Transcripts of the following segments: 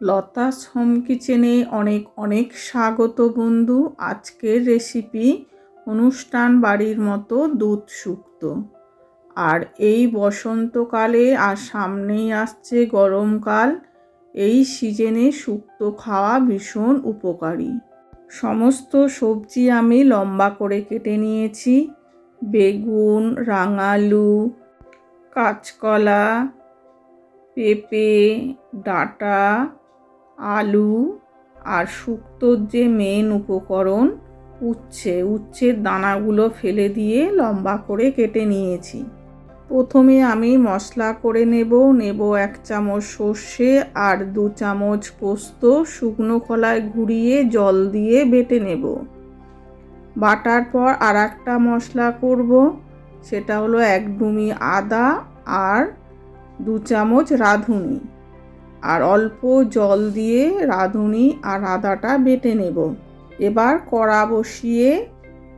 Lata's home কিচেনে অনেক অনেক স্বাগত বন্ধু। আজকের রেসিপি অনুষ্ঠান বাড়ির মতো দুধ শুক্ত আর এই বসন্তকালে আর সামনেই আসছে গরমকাল, এই সিজনে শুক্তো খাওয়া ভীষণ উপকারী। সমস্ত সবজি আমি লম্বা করে কেটে নিয়েছি। বেগুন, রাঙালু, কাঁচকলা, পেঁপে, ডাঁটা আলু আর শুক্তোর যে মেন উপকরণ, উচ্ছে। উচ্ছের দানাগুলো ফেলে দিয়ে লম্বা করে কেটে নিয়েছি। প্রথমে আমি মশলা করে নেব। নেব এক চামচ সর্ষে আর দু চামচ পোস্ত। শুকনো কলায় ঘুরিয়ে জল দিয়ে বেটে নেব। বাটার পর আর একটা মশলা করব। সেটা হলো এক ডুমি আদা আর দু চামচ রাঁধুনি। আর অল্প জল দিয়ে রাঁধুনি আর আদাটা বেটে নেব। এবার কড়া বসিয়ে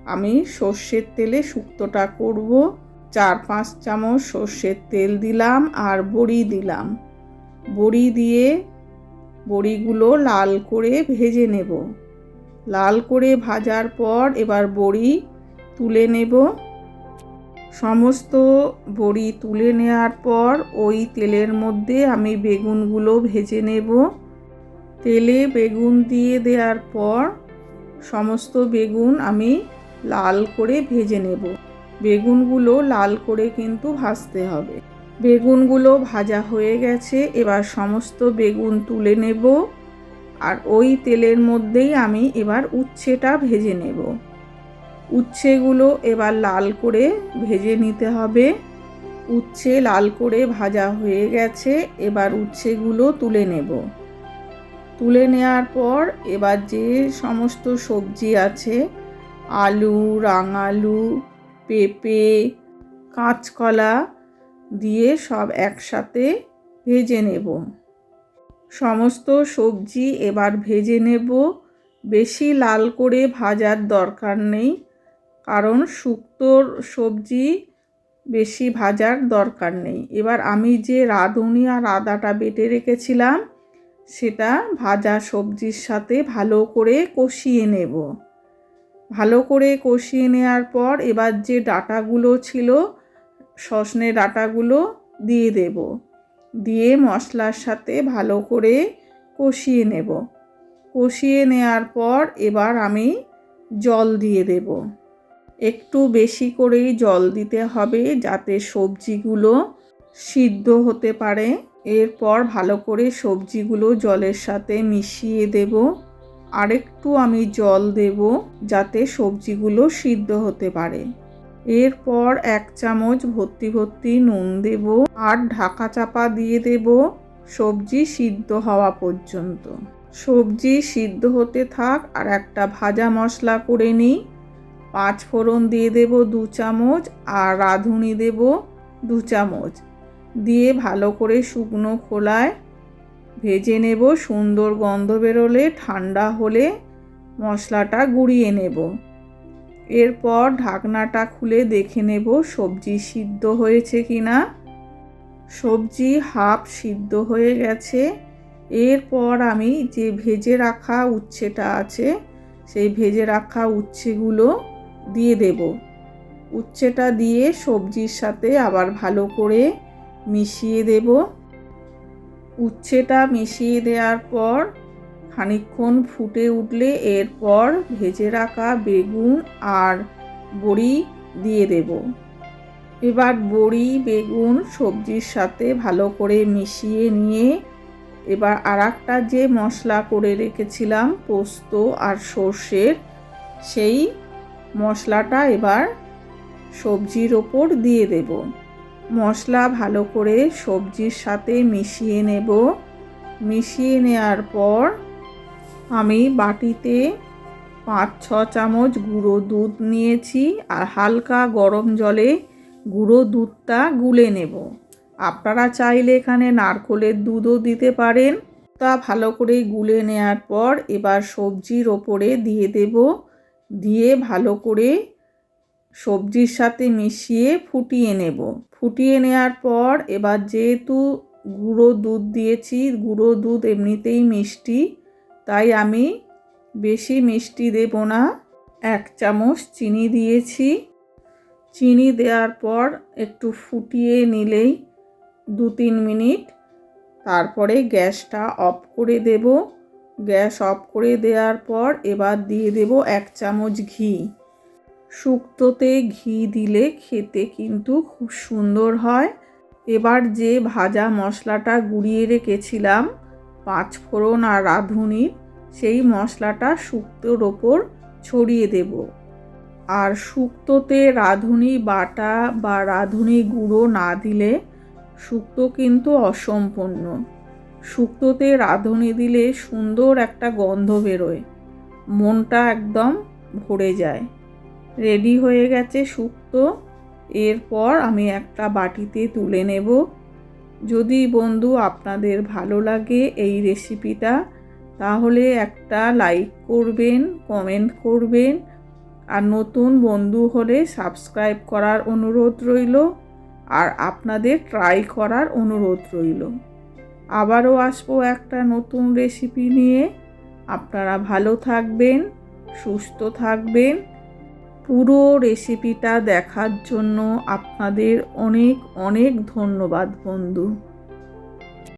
আমি সর্ষের তেলে শুক্তোটা করব। চার পাঁচ চামচ সর্ষের তেল দিলাম আর বড়ি দিলাম। বড়ি দিয়ে বড়িগুলো লাল করে ভেজে নেব। লাল করে ভাজার পর এবার বড়ি তুলে নেব। সমস্ত বড়ি তুলে নেওয়ার পর ওই তেলের মধ্যে আমি বেগুনগুলো ভেজে নেব। তেলে বেগুন দিয়ে দেওয়ার পর সমস্ত বেগুন আমি লাল করে ভেজে নেব। বেগুনগুলো লাল করে কিন্তু ভাজতে হবে। বেগুনগুলো ভাজা হয়ে গেছে, এবার সমস্ত বেগুন তুলে নেব। আর ওই তেলের মধ্যেই আমি এবার উচ্ছেটা ভেজে নেব। উচ্ছেগুলো এবার লাল করে ভেজে নিতে হবে। উচ্ছে লাল করে ভাজা হয়ে গেছে, এবার উচ্ছেগুলো তুলে নেব। তুলে নেওয়ার পর এবার যে সমস্ত সবজি আছে, আলু, রাঙালু, পেঁপে, কাঁচকলা দিয়ে সব একসাথে ভেজে নেব। সমস্ত সবজি এবার ভেজে নেব। বেশি লাল করে ভাজার দরকার নেই। কারণ শুক্তোর সবজি বেশি ভাজার দরকার নেই। এবার আমি যে রাঁধুনি আর আদাটা বেটে রেখেছিলাম, সেটা ভাজা সবজির সাথে ভালো করে কষিয়ে নেব। ভালো করে কষিয়ে নেওয়ার পর এবার যে ডাটাগুলো ছিল সজনে ডাটাগুলো দিয়ে দেব। দিয়ে মশলার সাথে ভালো করে কষিয়ে নেব। কষিয়ে নেওয়ার পর এবার আমি জল দিয়ে দেব। একটু বেশি করেই জল দিতে হবে যাতে সবজিগুলো সিদ্ধ হতে পারে। এরপর ভালো করে সবজিগুলো জলের সাথে মিশিয়ে দেব। আরেকটু আমি জল দেব যাতে সবজিগুলো সিদ্ধ হতে পারে। এরপর এক চামচ ভর্তি ভর্তি নুন দেব আর ঢাকা চাপা দিয়ে দেব সবজি সিদ্ধ হওয়া পর্যন্ত। সবজি সিদ্ধ হতে থাক আর একটা ভাজা মশলা করে নিই। পাঁচ ফোড়ন দিয়ে দেব দু চামচ আর রাঁধুনি দেব দু চামচ। দিয়ে ভালো করে শুকনো খোলায় ভেজে নেব, সুন্দর গন্ধ বেরোলে ঠান্ডা হলে মশলাটা গুঁড়িয়ে নেব। এরপর ঢাকনাটা খুলে দেখে নেব সবজি সিদ্ধ হয়েছে কি না সবজি হাফ সিদ্ধ হয়ে গেছে। এরপর আমি যে ভেজে রাখা উচ্ছেটা আছে, সেই ভেজে রাখা উচ্ছেগুলো দিয়ে দেব। উচ্ছেটা দিয়ে সবজির সাথে আবার ভালো করে মিশিয়ে দেব। উচ্ছেটা মিশিয়ে দেওয়ার পর খানিক্ষণ ফুটে উঠলে এরপর ভেজে রাখা বেগুন আর বড়ি দিয়ে দেব। এবার বড়ি, বেগুন, সবজির সাথে ভালো করে মিশিয়ে নিয়ে এবার আর যে মশলা করে রেখেছিলাম, পোস্ত আর সর্ষের, সেই মশলাটা এবার সবজির ওপর দিয়ে দেব। মশলা ভালো করে সবজির সাথে মিশিয়ে নেব। মিশিয়ে নেওয়ার পর আমি বাটিতে পাঁচ, ছ চামচ গুঁড়ো দুধ নিয়েছি আর হালকা গরম জলে গুঁড়ো দুধটা গুলে নেব। আপনারা চাইলে এখানে নারকোলের দুধও দিতে পারেন। তা ভালো করে গুলে নেওয়ার পর এবার সবজির ওপরে দিয়ে দেব। দিয়ে ভালো করে সবজির সাথে মিশিয়ে ফুটিয়ে নেব। ফুটিয়ে নেওয়ার পর এবার যেহেতু গুঁড়ো দুধ দিয়েছি, গুঁড়ো দুধ এমনিতেই মিষ্টি, তাই আমি বেশি মিষ্টি দেব না। এক চামচ চিনি দিয়েছি। চিনি দেওয়ার পর একটু ফুটিয়ে নিলেই দু তিন মিনিট, তারপরে গ্যাসটা অফ করে দেব। গ্যাস অফ করে দেওয়ার পর এবার দিয়ে দেব এক চামচ ঘি। শুক্তোতে ঘি দিলে খেতে কিন্তু খুব সুন্দর হয়। এবার যে ভাজা মশলাটা গুঁড়িয়ে রেখেছিলাম পাঁচ ফোড়ন আর রাঁধুনির সেই মশলাটা শুক্তোর ওপর ছড়িয়ে দেব। আর শুক্তোতে রাঁধুনি বাটা বা রাঁধুনি গুঁড়ো না দিলে শুক্তো কিন্তু অসম্পূর্ণ। শুক্তোতে রাঁধুনি দিলে সুন্দর একটা গন্ধ বেরোয়। মনটা একদম ভরে যায়। রেডি হয়ে গেছে শুক্তো। এরপর আমি একটা বাটিতে তুলে নেব। যদি বন্ধু আপনাদের ভালো লাগে এই রেসিপিটা, তাহলে একটা লাইক করবেন, কমেন্ট করবেন। আর নতুন বন্ধু হলে সাবস্ক্রাইব করার অনুরোধ রইল। আর আপনাদের ট্রাই করার অনুরোধ রইল। আবারও আসব একটা নতুন রেসিপি নিয়ে। আপনারা ভালো থাকবেন, সুস্থ থাকবেন। পুরো রেসিপিটা দেখার জন্য আপনাদের অনেক অনেক ধন্যবাদ বন্ধু।